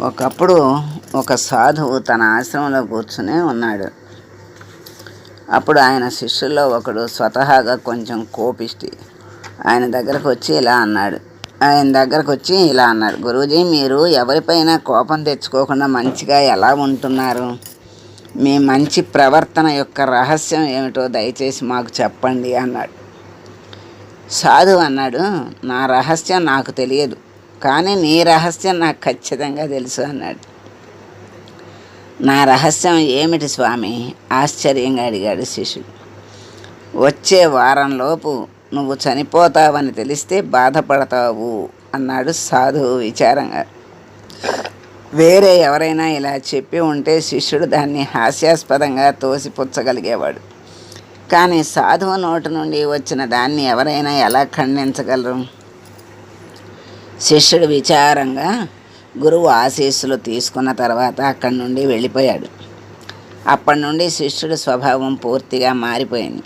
ఒకప్పుడు ఒక సాధువు తన ఆశ్రమంలో కూర్చునే ఉన్నాడు. అప్పుడు ఆయన శిష్యుల్లో ఒకడు స్వతహాగా కొంచెం కోపిష్టి. ఆయన దగ్గరకు వచ్చి ఇలా అన్నాడు. ఆయన దగ్గరకు వచ్చి ఇలా అన్నాడు. గురూజీ మీరు ఎవరిపైన కోపం తెచ్చుకోకుండా మంచిగా ఎలా ఉంటున్నారు? మీ మంచి ప్రవర్తన యొక్క రహస్యం ఏమిటో దయచేసి మాకు చెప్పండి అన్నాడు. సాధువు అన్నాడు నా రహస్యం నాకు తెలియదు. కానీ నీ రహస్యం నాకు ఖచ్చితంగా తెలుసు అన్నాడు. నా రహస్యం ఏమిటి స్వామి? ఆశ్చర్యంగా అడిగాడు శిష్యుడు. వచ్చే వారంలోపు నువ్వు చనిపోతావని తెలిస్తే బాధపడతావు అన్నాడు సాధువు విచారంగా. వేరే ఎవరైనా ఇలా చెప్పి ఉంటే శిష్యుడు దాన్ని హాస్యాస్పదంగా తోసిపుచ్చగలిగేవాడు. కానీ సాధువు నోటి నుండి వచ్చిన దాన్ని ఎవరైనా ఎలా ఖండించగలరు? శిష్యుడు విచారంగా గురువు ఆశీస్సులు తీసుకున్న తర్వాత అక్కడి నుండి వెళ్ళిపోయాడు. అప్పటి నుండి శిష్యుడి స్వభావం పూర్తిగా మారిపోయింది.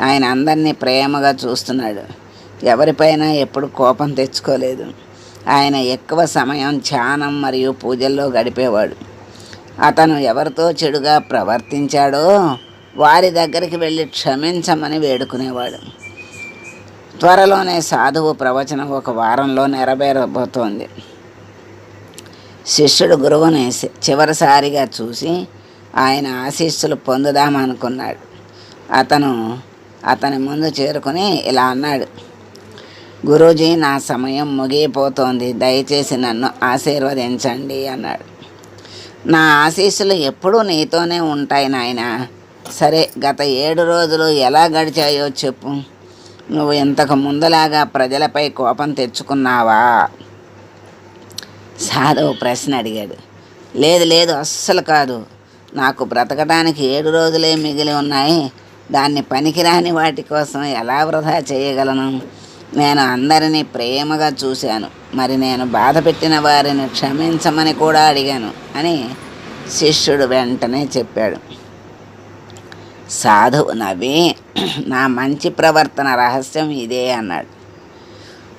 ఆయన అందరినీ ప్రేమగా చూస్తున్నాడు. ఎవరిపైనా ఎప్పుడు కోపం తెచ్చుకోలేదు. ఆయన ఎక్కువ సమయం ధ్యానం మరియు పూజల్లో గడిపేవాడు. అతను ఎవరితో చెడుగా ప్రవర్తించాడో వారి దగ్గరికి వెళ్ళి క్షమించమని వేడుకునేవాడు. త్వరలోనే సాధువు ప్రవచనం ఒక వారంలో నెరవేరబోతోంది. శిష్యుడు గురువుని చివరిసారిగా చూసి ఆయన ఆశీస్సులు పొందుదామనుకున్నాడు. అతను అతని ముందు చేరుకుని ఇలా అన్నాడు గురూజీ నా సమయం ముగిపోతోంది దయచేసి నన్ను ఆశీర్వదించండి అన్నాడు. నా ఆశీస్సులు ఎప్పుడూ నీతోనే ఉంటాయి నాయన. సరే గత ఏడు రోజులు ఎలా గడిచాయో చెప్పు. నువ్వు ఇంతకు ముందులాగా ప్రజలపై కోపం తెచ్చుకున్నావా? సాధువు ప్రశ్న అడిగాడు. లేదు లేదు అస్సలు కాదు. నాకు బ్రతకడానికి ఏడు రోజులే మిగిలి ఉన్నాయి. దాన్ని పనికిరాని వాటి కోసం ఎలా వృధా చేయగలను? నేను అందరినీ ప్రేమగా చూశాను. మరి నేను బాధ పెట్టిన వారిని క్షమించమని కూడా అడిగాను అని శిష్యుడు వెంటనే చెప్పాడు. సాధువు నవ్వి నా మంచి ప్రవర్తన రహస్యం ఇదే అన్నాడు.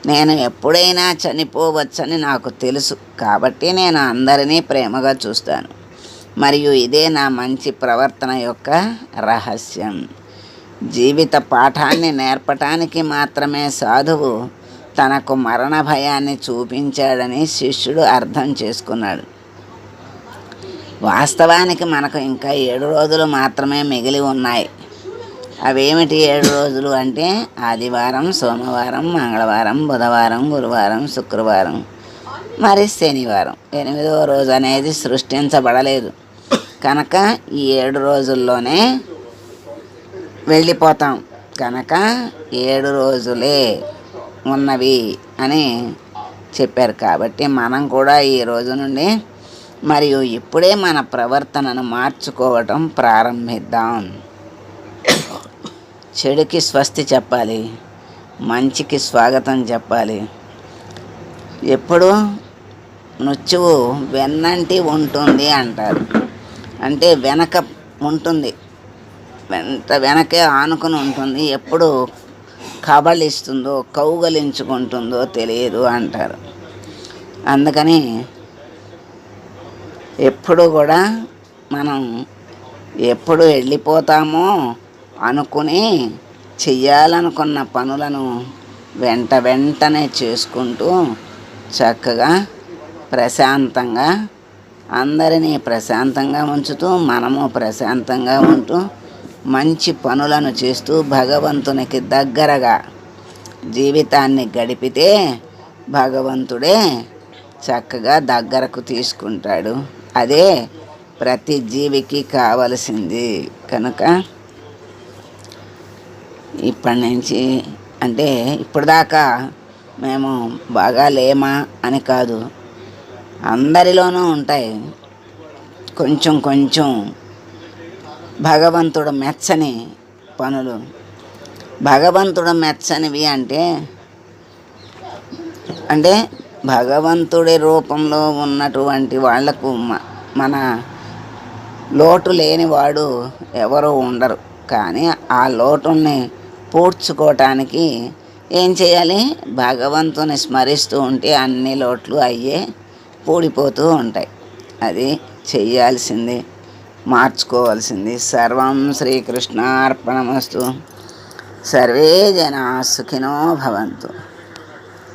నేను ఎప్పుడైనా చనిపోవచ్చని నాకు తెలుసు కాబట్టి నేను అందరినీ ప్రేమగా చూస్తాను. మరియు ఇదే నా మంచి ప్రవర్తన యొక్క రహస్యం. జీవిత పాఠాన్ని నేర్పటానికి మాత్రమే సాధువు తనకు మరణ భయాన్ని చూపించాడని శిష్యుడు అర్థం చేసుకున్నాడు. వాస్తవానికి మనకు ఇంకా ఏడు రోజులు మాత్రమే మిగిలి ఉన్నాయి. అవేమిటి ఏడు రోజులు అంటే ఆదివారం సోమవారం మంగళవారం బుధవారం గురువారం శుక్రవారం మరి శనివారం. ఎనిమిదవ రోజు అనేది సృష్టించబడలేదు. కనుక ఈ ఏడు రోజుల్లోనే వెళ్ళిపోతాం. కనుక ఏడు రోజులే ఉన్నవి అని చెప్పారు. కాబట్టి మనం కూడా ఈ రోజు నుండి మరియు ఇప్పుడే మన ప్రవర్తనను మార్చుకోవటం ప్రారంభిద్దాం. చెడుకి స్వస్తి చెప్పాలి మంచికి స్వాగతం చెప్పాలి. ఎప్పుడు నృత్యువు వెన్నంటి ఉంటుంది అంటారు. అంటే వెనక ఉంటుంది. వెంట వెనకే ఆనుకుని ఉంటుంది. ఎప్పుడు కబళిస్తుందో కౌగలించుకుంటుందో తెలియదు అంటారు. అందుకని ఎప్పుడు కూడా మనం ఎప్పుడు వెళ్ళిపోతామో అనుకుని చెయ్యాలనుకున్న పనులను వెంట వెంటనే చేసుకుంటూ చక్కగా ప్రశాంతంగా అందరినీ ప్రశాంతంగా ఉంచుతూ మనము ప్రశాంతంగా ఉంటూ మంచి పనులను చేస్తూ భగవంతునికి దగ్గరగా జీవితాన్ని గడిపితే భగవంతుడే చక్కగా దగ్గరకు తీసుకుంటాడు. అదే ప్రతి జీవికి కావలసింది కనుక ఇప్పటి నుంచి అంటే ఇప్పటిదాకా మేము బాగా లేమా అని కాదు అందరిలోనూ ఉంటాయి. కొంచెం కొంచెం భగవంతుడు మెచ్చని పనులు. భగవంతుడు మెచ్చనివి అంటే అంటే భగవంతుడి రూపంలో ఉన్నటువంటి వాళ్ళకు మ- మన లోటు లేనివాడు ఎవరు ఉండరు. కానీ ఆ లోటుని పూడ్చుకోవటానికి ఏం చేయాలి? భగవంతుని స్మరిస్తూ ఉంటే అన్ని లోట్లు అయ్యే పూడిపోతూ ఉంటాయి. అది చెయ్యాల్సింది మార్చుకోవాల్సింది. సర్వం శ్రీకృష్ణార్పణమస్తు. సర్వే జనా సుఖినో భవంతు.